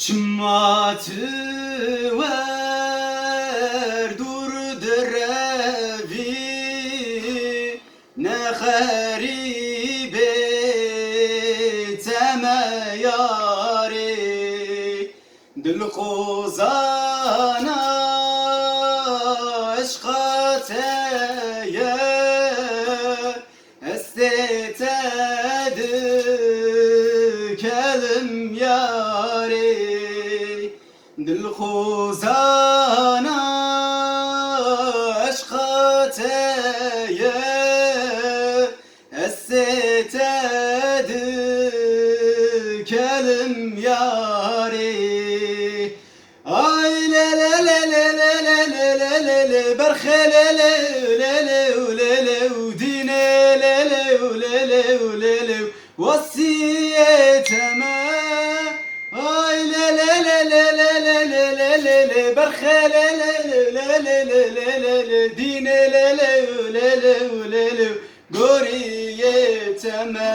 Çmatı ver dur drevi ne haribe teme yari dil kozana aşka teye. Estetedi kelim yari dil kozana aşka teye estetedi kelim yari Ay le le le le le le le le le le berhe le le le le le le dine le le le le le le vasiyeteme berhe le le goriyeteme